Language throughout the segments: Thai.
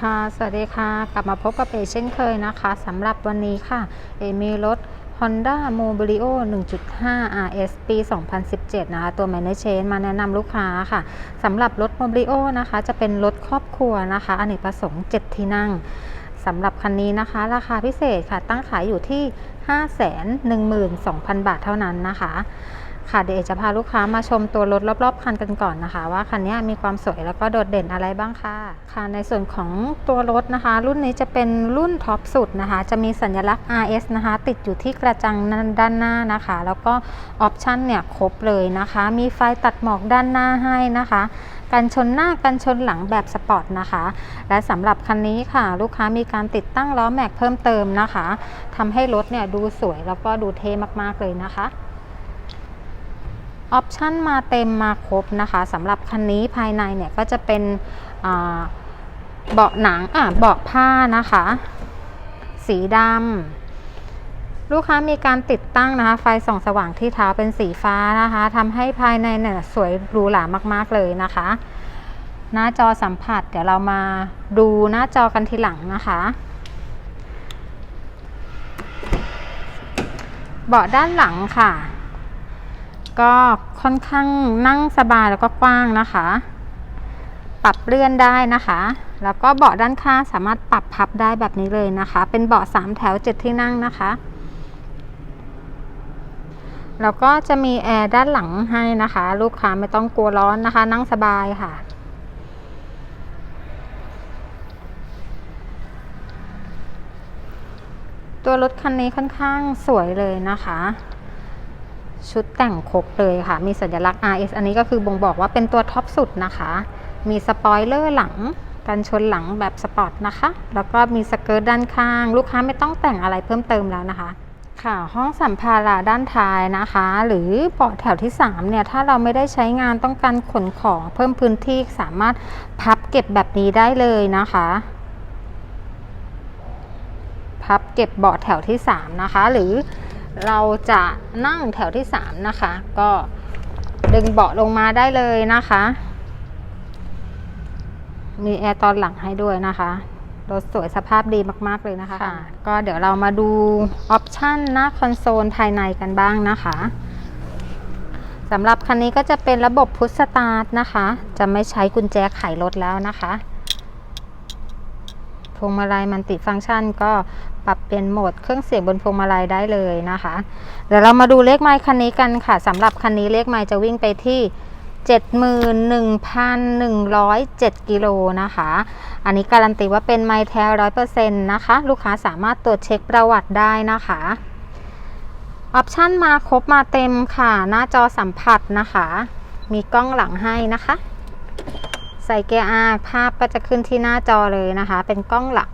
ค่ะ สวัสดีค่ะ กลับมาพบกับเอเช่นเคยนะคะสำหรับวันนี้ค่ะ เอมีรถ Honda Mobilio 1.5 RS ปี 2017 นะคะ ตัว Manage มาแนะนำลูกค้าค่ะสำหรับรถ Mobilio นะคะ จะเป็นรถครอบครัวนะคะ อเนกประสงค์ 7 ที่นั่งสำหรับคันนี้นะคะ ราคาพิเศษค่ะ ตั้งขายอยู่ที่ 512,000 บาทเท่านั้นนะคะ ค่ะเดี๋ยวเอจะพาลูกค้ามาชมตัวรถรอบๆคันกันก่อนนะคะ ว่าคันนี้มีความสวยแล้วก็โดดเด่นอะไรบ้างค่ะค่ะในส่วนของตัวรถนะคะ รุ่นนี้จะเป็นรุ่นท็อปสุดนะคะ จะมีสัญลักษณ์ RS นะคะ ติดอยู่ที่กระจังด้านหน้านะคะ แล้วก็ออปชันเนี่ยครบเลยนะคะ มีไฟตัดหมอกด้านหน้าให้นะคะกันชนหน้ากันชนหลังแบบสปอร์ตนะคะ และสำหรับคันนี้ค่ะ ลูกค้ามีการติดตั้งล้อแม็กเพิ่มเติมนะคะทำให้รถเนี่ยดูสวยแล้วก็ดูเท่มากๆเลยนะคะ ออปชันมาเต็มมาครบนะคะสำหรับคันนี้ภายในเนี่ยก็จะเป็นเบาะหนังอะเบาะผ้านะคะ สีดำลูกค้ามีการติดตั้งนะคะ ไฟส่องสว่างที่เท้าเป็นสีฟ้านะคะทำให้ภายในเนี่ยสวยหรูหรามากๆเลยนะคะ หน้าจอสัมผัสเดี๋ยวเรามาดูหน้าจอกันทีหลังนะคะเบาะด้านหลังค่ะ ก็ค่อนข้างนั่งสบายแล้วก็กว้างนะคะ ปรับเลื่อนได้นะคะ แล้วก็เบาะด้านข้างสามารถปรับพับได้แบบนี้เลยนะคะ เป็นเบาะสามแถวเจ็ดที่นั่งนะคะแล้วก็จะมีแอร์ด้านหลังให้นะคะ ลูกค้าไม่ต้องกลัวร้อนนะคะ นั่งสบายค่ะ ตัวรถคันนี้ค่อนข้างสวยเลยนะคะ ชุดแต่งครบเลยค่ะ มีสัญลักษณ์ RS อันนี้ก็คือบ่งบอกว่าเป็นตัวท็อปสุดนะคะ มีสปอยเลอร์หลังกันชนหลังแบบสปอร์ตนะคะ แล้วก็มีสเกิร์ตด้านข้าง ลูกค้าไม่ต้องแต่งอะไรเพิ่มเติมแล้วนะคะ ค่ะ ห้องสัมภาระด้านท้ายนะคะ หรือเบาะแถวที่ 3 เนี่ย ถ้าเราไม่ได้ใช้งานต้องการขนของเพิ่มพื้นที่สามารถพับเก็บแบบนี้ได้เลยนะคะพับเก็บเบาะแถวที่ 3 นะคะ หรือ เราจะนั่งแถวที่ 3 นะคะ ก็ดึงเบาะลงมาได้เลยนะคะ มีแอร์ตอนหลังให้ด้วยนะคะรถสวยสภาพดีมาก ๆ เลยนะคะะก็เดี๋ยวเรามาดูออปชันหน้าคอนโซลภายในกันบ้างนะคะสำหรับคันนี้ก็จะเป็นระบบพุชสตาร์ทนะคะ จะไม่ใช้กุญแจไขรถแล้วนะคะ พวงมาลัยมันติฟังก์ชัน ก็ปรับเปลี่ยนโหมดเครื่องเสียงบนพวงมาลัยได้เลยนะคะ เดี๋ยวเรามาดูเลขไมล์คันนี้กันค่ะสำหรับคันนี้เลขไมล์จะวิ่งไปที่71,107 กิโลนะคะ อันนี้การันตีว่าเป็นไมล์แท้ร้อยเปอร์เซ็นต์นะคะ ลูกค้าสามารถตรวจเช็คประวัติได้นะคะ ออปชันมาครบมาเต็มค่ะ หน้าจอสัมผัสนะคะ มีกล้องหลังให้นะคะ ใส่เกียร์อาภาพก็จะขึ้นที่หน้าจอเลยนะคะ เป็นกล้องหลัง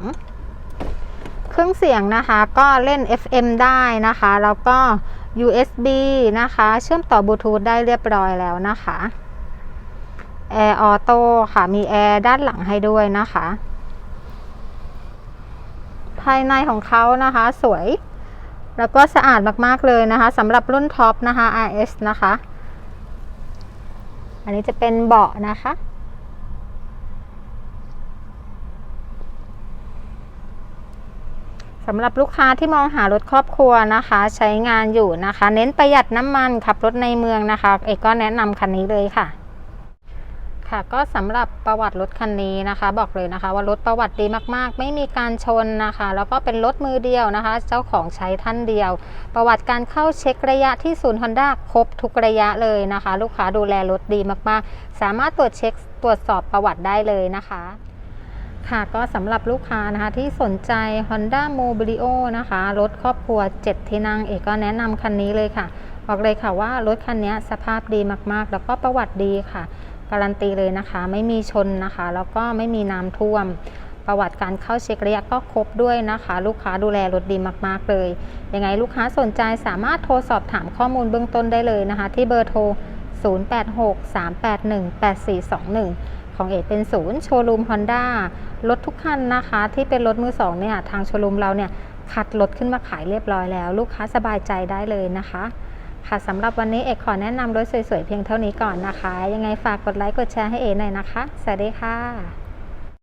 เครื่องเสียงนะคะก็เล่น FM ได้นะคะ แล้วก็ USB นะคะ เชื่อมต่อบลูทูธได้เรียบร้อยแล้วนะคะแอร์ออโต้ค่ะ มีแอร์ด้านหลังให้ด้วยนะคะ ภายในของเขานะคะ สวย แล้วก็สะอาดมาก ๆ เลยนะคะสำหรับรุ่นท็อปนะคะ RS นะคะ อันนี้จะเป็นเบาะนะคะ สำหรับลูกค้าที่มองหารถครอบครัวนะคะ ใช้งานอยู่นะคะ เน้นประหยัดน้ำมันขับรถในเมืองนะคะ เอกก็แนะนำคันนี้เลยค่ะ ค่ะก็สำหรับประวัติรถคันนี้นะคะ บอกเลยนะคะ ว่ารถประวัติดีมากๆ ไม่มีการชนนะคะ แล้วก็เป็นรถมือเดียวนะคะ เจ้าของใช้ท่านเดียว ประวัติการเข้าเช็คระยะที่ศูนย์ฮอนด้าครบทุกระยะเลยนะคะ ลูกค้าดูแลรถดีมากๆ สามารถตรวจเช็คตรวจสอบประวัติได้เลยนะคะ ค่ะก็สำหรับลูกค้านะคะที่สนใจ Honda Mobilio นะคะ รถครอบครัว 7 ที่นั่งเอกก็แนะนำคันนี้เลยค่ะ บอกเลยค่ะว่ารถคันนี้สภาพดีมากๆ แล้วก็ประวัติดีค่ะ การันตีเลยนะคะ ไม่มีชนนะคะ แล้วก็ไม่มีน้ำท่วม ประวัติการเข้าเช็คระยะก็ครบด้วยนะคะ ลูกค้าดูแลรถดีมากๆเลย ยังไงลูกค้าสนใจสามารถโทรสอบถามข้อมูลเบื้องต้นได้เลยนะคะ ที่เบอร์โทร 0863818421 ของเอกเป็นศูนย์โชว์รูม Honda รถทุกคันนะคะ ที่เป็นรถมือสองเนี่ยทางโชว์รูมเราเนี่ยคัดรถขึ้นมาขายเรียบร้อยแล้ว ลูกค้าสบายใจได้เลยนะคะ ค่ะสำหรับวันนี้เอกขอแนะนำรถสวยๆเพียงเท่านี้ก่อนนะคะ ยังไงฝากกดไลค์กดแชร์ให้เอหน่อยนะคะ สวัสดีค่ะ